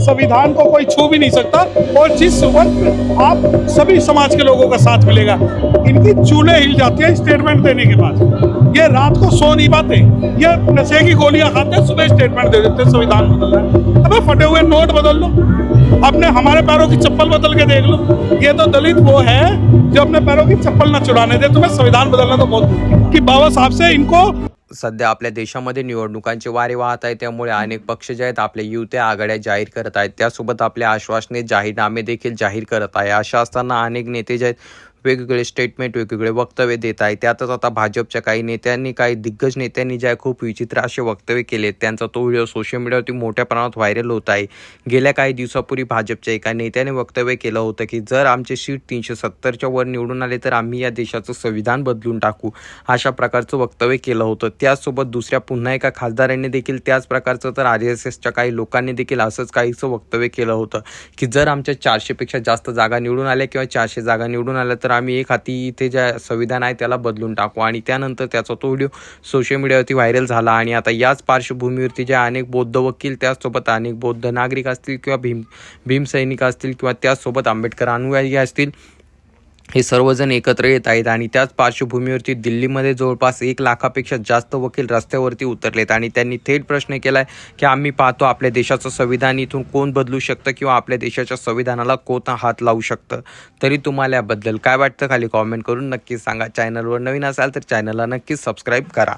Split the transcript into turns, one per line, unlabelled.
संविधान को कोई छू भी नहीं सकता और जिस वक्त आप सभी समाज के लोगों का साथ मिलेगा, इनकी चूल्हे हिल जाती है स्टेटमेंट देने के बाद। ये रात को सो नहीं पाते, ये नशे की गोलियाँ खाते हैं, सुबह स्टेटमेंट दे देते हैं, संविधान बदल रहा है। अबे फटे हुए नोट बदल लो, अपने हमारे पैरों की चप्पल बदल के देख लो। ये तो दलित वो है जो अपने पैरों की चप्पल ना चुराने दे, तुम्हें संविधान बदलना तो बहुत की बाबा साहब से इनको
सध्या आपल्या देशामध्ये निवडणुकांचे वारे वाहत आहे त्यामुळे अनेक पक्ष जे आहेत आपल्या युत्या आघाड्या जाहीर करत आहेत. त्यासोबत आपल्या आश्वासने जाहीरनामे देखील जाहीर करत आहे. अशा असताना अनेक नेते जे आहेत वेगवेगळे स्टेटमेंट वेगवेगळे वक्तव्य देत आहे. त्यातच आता भाजपच्या काही नेत्यांनी काही दिग्गज नेत्यांनी ज्या खूप विचित्र असे वक्तव्य केले त्यांचा तो व्हिडिओ सोशल मीडियावरती मोठ्या प्रमाणात व्हायरल होत आहे. गेल्या काही दिवसापूर्वी भाजपच्या एका नेत्याने वक्तव्य केलं होतं की जर आमचे सीट तीनशे सत्तरच्या वर निवडून आले तर आम्ही या देशाचं संविधान बदलून टाकू अशा प्रकारचं वक्तव्य केलं होतं. त्याचसोबत दुसऱ्या पुन्हा एका खासदारांनी देखील त्याच प्रकारचं तर आर एस एसच्या काही लोकांनी देखील असंच काहीचं वक्तव्य केलं होतं की जर आमच्या चारशेपेक्षा जास्त जागा निवडून आल्या किंवा चारशे जागा निवडून आल्या तर आम्ही एक हाती इथे ज्या संविधान आहे त्याला बदलून टाकू. आणि त्यानंतर त्याचा तो व्हिडिओ सोशल मीडियावरती व्हायरल झाला. आणि आता याच पार्श्वभूमीवरती ज्या अनेक बौद्ध वकील त्याचसोबत अनेक बौद्ध नागरिक असतील किंवा भीम भीमसैनिक असतील किंवा त्याचसोबत आंबेडकर अनुयायी असतील हे सर्वजण एकत्र येत आहेत आणि त्याच पार्श्वभूमीवरती दिल्लीमध्ये जवळपास एक लाखापेक्षा जास्त वकील रस्त्यावरती उतरलेत आणि त्यांनी थेट प्रश्न केलाय की आम्ही पाहतो आपल्या देशाचं संविधान इथून कोण बदलू शकतं किंवा आपल्या देशाच्या संविधानाला कोण हात लावू शकतं? तरी तुम्हाला याबद्दल काय वाटतं? खाली कॉमेंट करून नक्कीच सांगा. चॅनलवर नवीन असाल तर चॅनलला नक्कीच सबस्क्राईब करा.